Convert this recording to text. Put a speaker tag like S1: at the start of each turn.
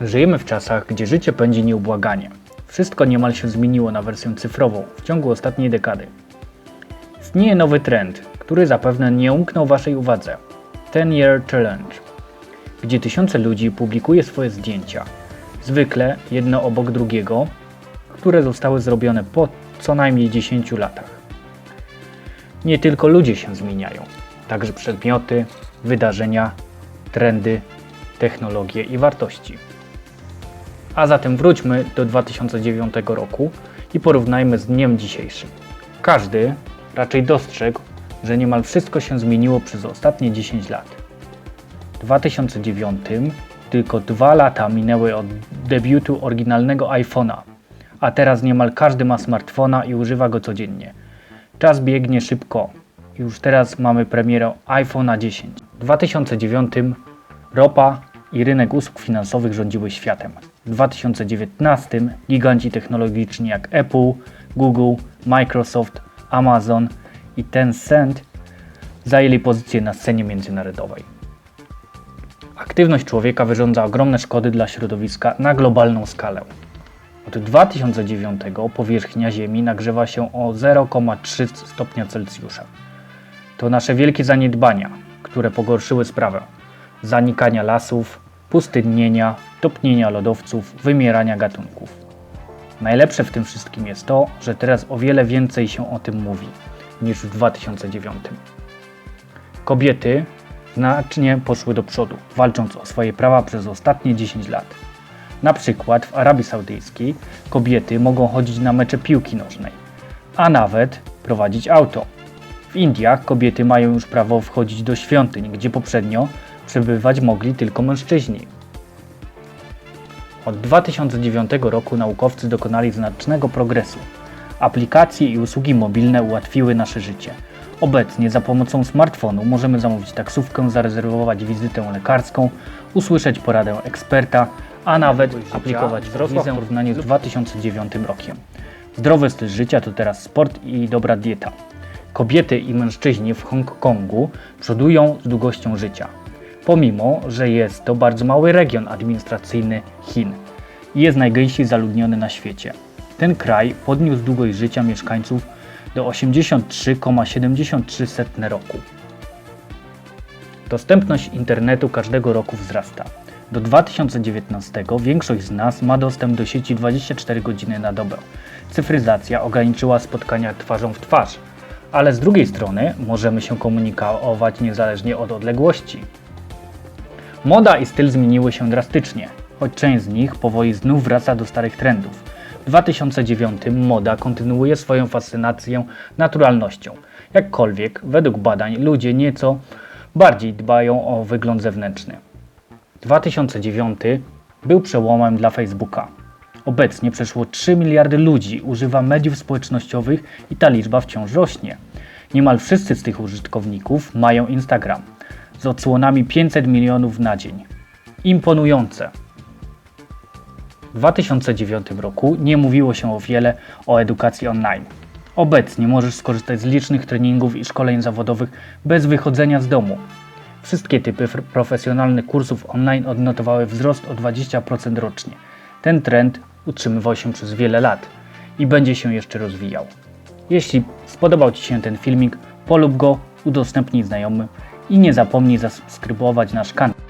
S1: Żyjemy w czasach, gdzie życie pędzi nieubłaganie. Wszystko niemal się zmieniło na wersję cyfrową w ciągu ostatniej dekady. Istnieje nowy trend, który zapewne nie umknął Waszej uwadze. 10 Year Challenge, gdzie tysiące ludzi publikuje swoje zdjęcia, zwykle jedno obok drugiego, które zostały zrobione po co najmniej 10 latach. Nie tylko ludzie się zmieniają, także przedmioty, wydarzenia, trendy, technologie i wartości. A zatem wróćmy do 2009 roku i porównajmy z dniem dzisiejszym. Każdy raczej dostrzegł, że niemal wszystko się zmieniło przez ostatnie 10 lat. W 2009 tylko dwa lata minęły od debiutu oryginalnego iPhone'a, a teraz niemal każdy ma smartfona i używa go codziennie. Czas biegnie szybko. Już teraz mamy premierę iPhone'a 10. W 2009 ropa i rynek usług finansowych rządziły światem. W 2019 giganci technologiczni jak Apple, Google, Microsoft, Amazon i Tencent zajęli pozycję na scenie międzynarodowej. Aktywność człowieka wyrządza ogromne szkody dla środowiska na globalną skalę. Od 2009 powierzchnia Ziemi nagrzewa się o 0,3 stopnia Celsjusza. To nasze wielkie zaniedbania, które pogorszyły sprawę zanikania lasów, pustynnienia, topnienia lodowców, wymierania gatunków. Najlepsze w tym wszystkim jest to, że teraz o wiele więcej się o tym mówi niż w 2009. Kobiety znacznie poszły do przodu, walcząc o swoje prawa przez ostatnie 10 lat. Na przykład w Arabii Saudyjskiej kobiety mogą chodzić na mecze piłki nożnej, a nawet prowadzić auto. W Indiach kobiety mają już prawo wchodzić do świątyń, gdzie poprzednio przebywać mogli tylko mężczyźni. Od 2009 roku naukowcy dokonali znacznego progresu. Aplikacje i usługi mobilne ułatwiły nasze życie. Obecnie za pomocą smartfonu możemy zamówić taksówkę, zarezerwować wizytę lekarską, usłyszeć poradę eksperta, a nawet aplikować wizę w porównaniu z 2009 rokiem. Zdrowy styl życia to teraz sport i dobra dieta. Kobiety i mężczyźni w Hongkongu przodują z długością życia, pomimo że jest to bardzo mały region administracyjny Chin i jest najgęściej zaludniony na świecie. Ten kraj podniósł długość życia mieszkańców do 83,73 roku. Dostępność internetu każdego roku wzrasta. Do 2019 większość z nas ma dostęp do sieci 24 godziny na dobę. Cyfryzacja ograniczyła spotkania twarzą w twarz, ale z drugiej strony możemy się komunikować niezależnie od odległości. Moda i styl zmieniły się drastycznie, choć część z nich powoli znów wraca do starych trendów. W 2009 moda kontynuuje swoją fascynację naturalnością. Jakkolwiek, według badań, ludzie nieco bardziej dbają o wygląd zewnętrzny. 2009 był przełomem dla Facebooka. Obecnie przeszło 3 miliardy ludzi używa mediów społecznościowych i ta liczba wciąż rośnie. Niemal wszyscy z tych użytkowników mają Instagram z odsłonami 500 milionów na dzień. Imponujące. W 2009 roku nie mówiło się o wiele o edukacji online. Obecnie możesz skorzystać z licznych treningów i szkoleń zawodowych bez wychodzenia z domu. Wszystkie typy profesjonalnych kursów online odnotowały wzrost o 20% rocznie. Ten trend utrzymywał się przez wiele lat i będzie się jeszcze rozwijał. Jeśli spodobał Ci się ten filmik, polub go, udostępnij znajomym i nie zapomnij zasubskrybować nasz kanał.